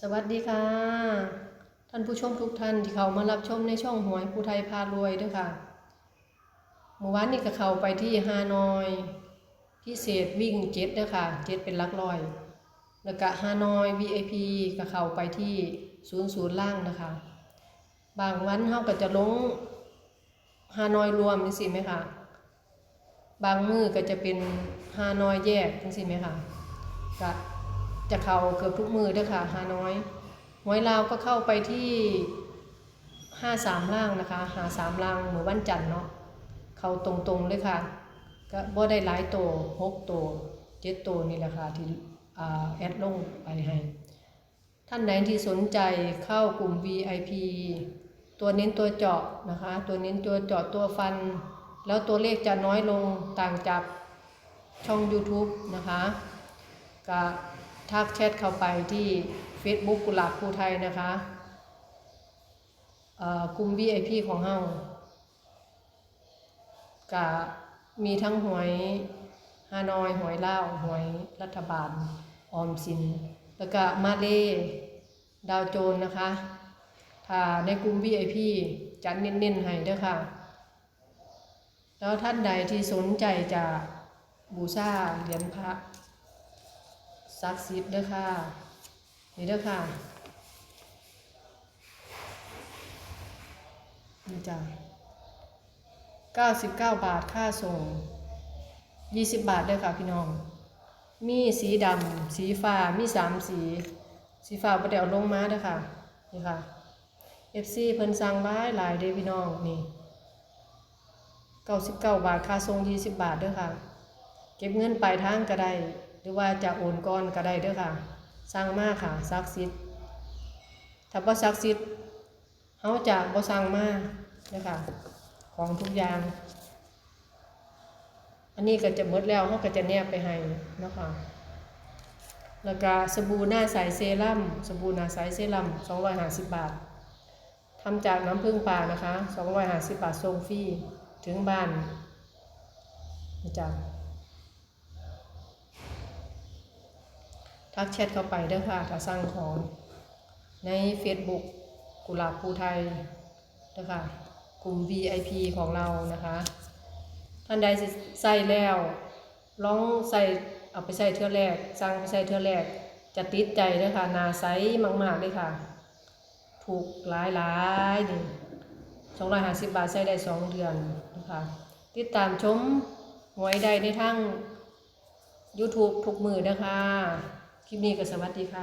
สวัสดีค่ะ ท่านผู้ชมทุกท่านที่เขามารับชมในช่องหวยผู้ไทยพารวยด้วยค่ะเมื่อวานนี้ก็เข้าไปที่ฮานอย พิเศษวิ่งเจ็ดด้วยค่ะเจ็ดเป็นลักร้อย แล้วก็ฮานอย VIP ก็เข้าไปที่ศูนย์ศูนย์ล่างนะคะ บางวันเขาก็จะลงฮานอยรวมจังสิไหมคะบางมือก็จะเป็นฮานอยแยกจังสิไหมคะก็ จะเข้าเกือบทุกมือเด้วยค่ะฮานอยหวยลาวก็เข้าไปที่ห้าสามล่างนะคะหาสามล่างเหมือนวันจันทร์เนาะเข้าตรงๆเลยค่ะ ก็บ่ได้หลายโตหกโตเจ็ดโตนี่แหละค่ะที่อาแอดลงไปให้ท่านไหนที่สนใจเข้ากลุ่ม VIP ตัวเน้นตัวเจาะนะคะ ตัวเน้นตัวเจาะตัวฟัน แล้วตัวเลขจะน้อยลงต่างจากช่อง YouTube นะคะก็ ทักแชทเข้าไปที่ Facebook กุหลาบภูไทยนะคะอ่อกลุ่ม VIP ของเฮาก็มีทั้งหวยฮานอยหวยเล่าหวยรัฐบาลออมสิน แล้วก็มาเลดาวโจนนะคะ ถ้าในกลุ่ม VIP จัดเน้นๆให้เด้อค่ะ แล้วท่านใดที่สนใจจะบูชาเหรียญพระ ศักดิ์สิทธิ์เด้อค่ะ นี่เด้อค่ะ นี่จ้ะ99 บาทค่าส่ง 20 บาทเด้อค่ะพี่น้อง มีสีดำ สีฟ้า มีสามสี สีฟ้าประเดี๋ยวลงมาเด้อค่ะ นี่ค่ะ FC เพิ่นสั่งไว้หลายเด้อพี่น้องนี่99 บาทค่าส่ง 20 บาทเด้อค่ะ เก็บเงินปลายทางก็ได้ หรือว่าจะโอนก้อนก็ได้เด้อค่ะ สร้างมากค่ะซักซิดถ้าบ่ซักซิดเฮาจะบ่สร้างมาเด้อค่ะ ของทุกอย่าง อันนี้ก็จะหมดแล้วเฮาก็จะแนบไปให้นะค่ะแล้วก็สบู่หน้าใสเซรั่มสบู่หน้าใสเซรั่ม250 บาททำจากน้ำผึ้งป่านะคะ 250 บาทส่งฟรีถึงบ้านนะจ๊ะ ทักแชทเข้าไปเด้อค่ะถ้าสั่งของใน Facebook กุหลาบภูไทยเด้อค่ะกลุ่ม VIP ของเรานะคะท่านใดใส่แล้วลองใส่เอาไปใส่เทื่อแรกสั่งไปใส่เทื่อแรก จะติดใจเด้อค่ะนาใสมากๆเลยค่ะ ถูกหลายหลายๆนี่สองร้อยห้าสิบบาทใช้ได้สองเดือนนะคะติดตามชมหวยใดในทั้ง YouTube ทุกมือนะคะ คลิปนี้ก็สวัสดีค่ะ